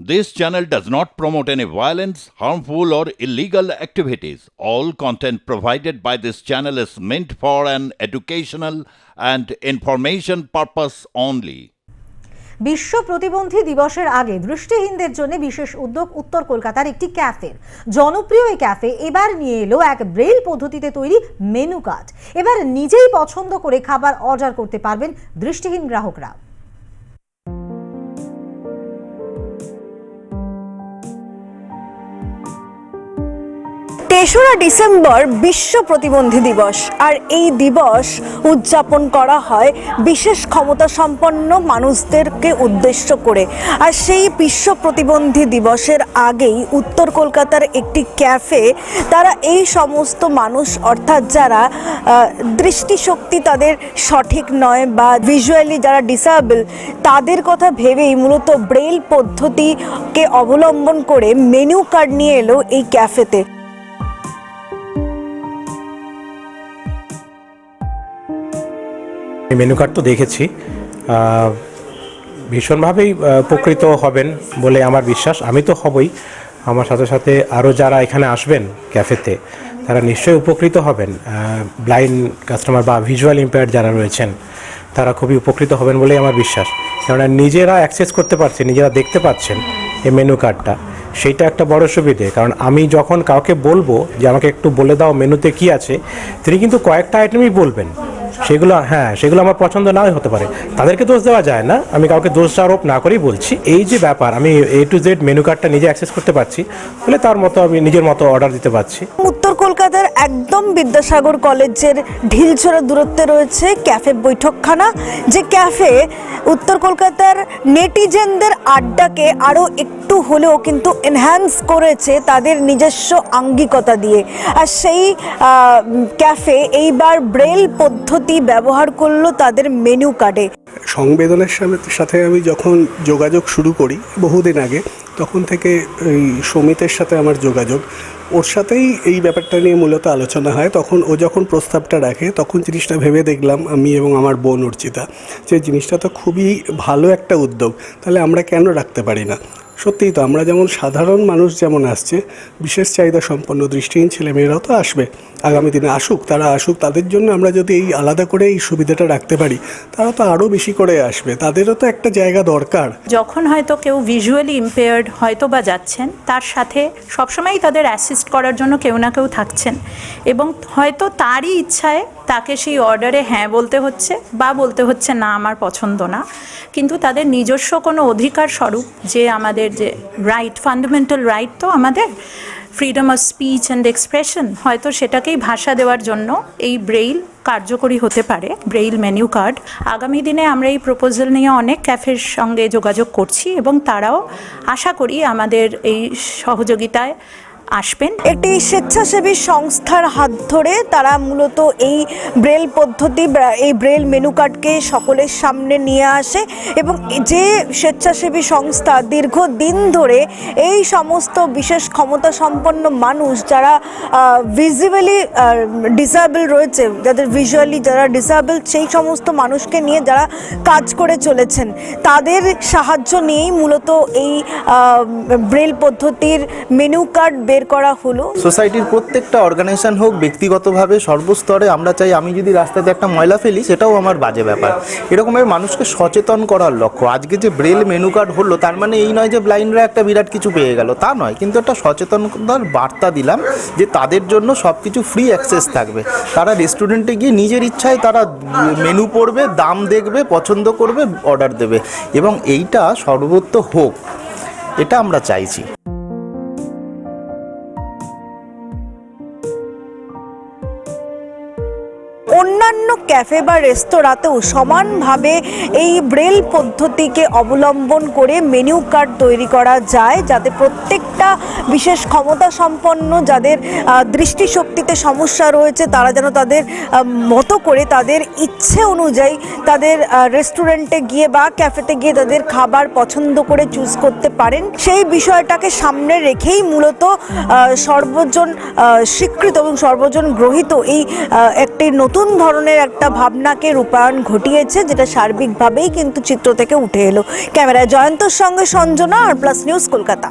This channel does not promote any violence, harmful, or illegal activities. All content provided by this channel is meant for an educational and information purpose only. বিশ্ব প্রতিবন্ধী দিবসের আগে দৃষ্টিহীনদের জন্য বিশেষ উদ্যোগ উত্তর কলকাতার একটি ক্যাফের জনপ্রিয় এই ক্যাফে এবার নিয়ে এলো এক ব্রেল পদ্ধতিতে তৈরি মেনু কার্ড এবার নিজেই পছন্দ করে খাবার অর্ডার করতে পারবেন দৃষ্টিহীন গ্রাহকরা তেসরা ডিসেম্বর বিশ্ব প্রতিবন্ধী দিবস, আর এই দিবস উদযাপন করা হয় বিশেষ ক্ষমতা সম্পন্ন মানুষদেরকে উদ্দেশ্য করে। আর সেই বিশ্ব প্রতিবন্ধী দিবসের আগেই উত্তর কলকাতার একটি ক্যাফে তারা এই সমস্ত মানুষ, অর্থাৎ যারা দৃষ্টিশক্তি তাদের সঠিক নয় বা ভিজুয়ালি যারা ডিসেবল তাদের কথা ভেবেই মূলত ব্রেল পদ্ধতিকে অবলম্বন করে মেনু কার্ড নিয়ে এলো এই ক্যাফেতে। মেনু কার্ড তো দেখেছি। ভীষণভাবেই উপকৃত হবেন বলে আমার বিশ্বাস। আমি তো হবই। আমার সাথে সাথে আরও যারা এখানে আসবেন ক্যাফেতে, তারা নিশ্চয়ই উপকৃত হবেন। ব্লাইন্ড কাস্টমার বা ভিজুয়াল ইম্পেয়ার্ড যারা রয়েছেন, তারা খুবই উপকৃত হবেন বলেই আমার বিশ্বাস। কেননা নিজেরা অ্যাক্সেস করতে পারছেন, নিজেরা দেখতে পাচ্ছেন এই মেনু কার্ডটা সেইটা একটা বড় সুবিধে। কারণ আমি যখন কাউকে বলব যে, আমাকে একটু বলে দাও মেনুতে কি আছে, তিনি কিন্তু কয়েকটা আইটেমই বলবেন। সেগুলো হ্যাঁ সেগুলো আমার পছন্দ নাও হতে পারে। তাদেরকে দোষ দেওয়া যায় না। আমি কাউকে দোষ আরোপ না করেই বলছি। এই যে ব্যাপার আমি এ টু জেড মেনু কার্ডটা নিজে অ্যাক্সেস করতে পারছি। ফলে তার মতো আমি নিজের মতো অর্ডার দিতে পারছি। উত্তর কলকাতার একদম বিদ্যাসাগর কলেজের ঢিলছড়া দূরত্বে রয়েছে ক্যাফে বৈঠকখানা যে ক্যাফে উত্তর কলকাতার নেটিজেনদের আড্ডাকে আরও একটু হলেও কিন্তু এনহ্যান্স করেছে তাদের নিজস্ব আঙ্গিকতা দিয়ে। আর সেই ক্যাফে এইবার ব্রেল পদ্ধতি ব্যবহার করল তাদের মেনু কার্ডে সংবেদনের সাথে আমি যখন যোগাযোগ শুরু করি, বহুদিন আগে, তখন থেকে এই সমিতের সাথে আমার যোগাযোগ। ওর সাথেই এই ব্যাপারটা নিয়ে মূলত আলোচনা হয়। তখন ও যখন প্রস্তাবটা রাখে, তখন জিনিসটা ভেবে দেখলাম আমি এবং আমার বোন অর্চিতা যে জিনিসটা তো খুবই ভালো একটা উদ্যোগ, তাহলে আমরা কেন রাখতে পারি না? সত্যিই তো আমরা যেমন সাধারণ মানুষ যেমন আসছে, বিশেষ চাহিদা সম্পন্ন দৃষ্টিহীন ছেলেমেয়েরাও তো আসবে। আগামী দিনে আসুক, তারা আসুক, তাদের জন্য আমরা যদি এই আলাদা করে এই সুবিধাটা রাখতে পারি, তারা তো আরও বেশি করে আসবে। তাদেরও তো একটা জায়গা দরকার। যখন হয়তো কেউ ভিজুয়ালি ইম্পেয়ার্ড হয়তো বা যাচ্ছেন, তার সাথে সবসময়ই তাদের অ্যাসিস্ট করার জন্য কেউ না কেউ থাকছেন। এবং হয়তো তারই ইচ্ছায় তাকে সেই অর্ডারে হ্যাঁ বলতে হচ্ছে বা বলতে হচ্ছে না আমার পছন্দ না। কিন্তু তাদের নিজস্ব কোনো অধিকার স্বরূপ যে আমাদের যে রাইট ফান্ডামেন্টাল রাইট তো আমাদের freedom of speech and expression হয়তো সেটাকেই ভাষা দেওয়ার জন্য এই ব্রেইল কার্যকরী হতে পারে ব্রেইল মেনু কার্ড আগামী দিনে আমরা এই প্রপোজাল নিয়ে অনেক ক্যাফের সঙ্গে যোগাযোগ করছি এবং তারাও আশা করি আমাদের এই সহযোগিতায় আসবেন? একটি স্বেচ্ছাসেবী সংস্থার হাত ধরে তারা মূলত এই ব্রেল পদ্ধতি এই ব্রেল মেনু কার্ডকে সকলের সামনে নিয়ে আসে এবং যে স্বেচ্ছাসেবী সংস্থা দীর্ঘদিন ধরে এই সমস্ত বিশেষ ক্ষমতা সম্পন্ন মানুষ যারা ভিজিবলি ডিসেবল রয়েছে, যাদের ভিজুয়ালি যারা ডিসেবল সেই সমস্ত মানুষকে নিয়ে যারা কাজ করে চলেছেন, তাদের সাহায্য নিয়েই মূলত এই ব্রেল পদ্ধতির মেনু কার্ড বের করা হলো। সোসাইটির প্রত্যেকটা অর্গানাইজেশন হোক, ব্যক্তিগতভাবে সর্বস্তরে আমরা চাই আমি যদি রাস্তাতে একটা ময়লা ফেলি, সেটাও আমার বাজে ব্যাপার। এরকমের মানুষকে সচেতন করার লক্ষ্য। আজকে যে ব্রেল মেনু কার্ড হলো, তার মানে এই নয় যে ব্লাইন্ডরা একটা বিরাট কিছু পেয়ে গেল, তা নয়। কিন্তু একটা সচেতনতার বার্তা দিলাম যে তাদের জন্য সব কিছু ফ্রি অ্যাক্সেস থাকবে। তারা রেস্টুরেন্টে গিয়ে নিজের ইচ্ছায় তারা মেনু পড়বে, দাম দেখবে, পছন্দ করবে অর্ডার দেবে। এবং এইটা সর্বত্র হোক, এটা আমরা চাইছি। অন্যান্য ক্যাফে বা রেস্তোরাঁতেও সমানভাবে এই ব্রেল পদ্ধতিকে অবলম্বন করে মেনু কার্ড তৈরি করা যায়, যাতে প্রত্যেকটা বিশেষ ক্ষমতা সম্পন্ন যাদের দৃষ্টিশক্তিতে সমস্যা রয়েছে, তারা যেন তাদের মতো করে তাদের ইচ্ছে অনুযায়ী তাদের রেস্টুরেন্টে গিয়ে বা ক্যাফেতে গিয়ে তাদের খাবার পছন্দ করে চুজ করতে পারেন। সেই বিষয়টাকে সামনে রেখেই মূলত সর্বজন স্বীকৃত এবং সর্বজন গ্রহীত এই একটি নতুন ধরনের একটা ভাবনাকে রূপায়ণ ঘটিয়েছে, যেটা সার্বিকভাবেই কিন্তু চিত্র থেকে উঠে এলো। ক্যামেরায় জয়ন্তর সঙ্গে Sanjana, R plus news Kolkata.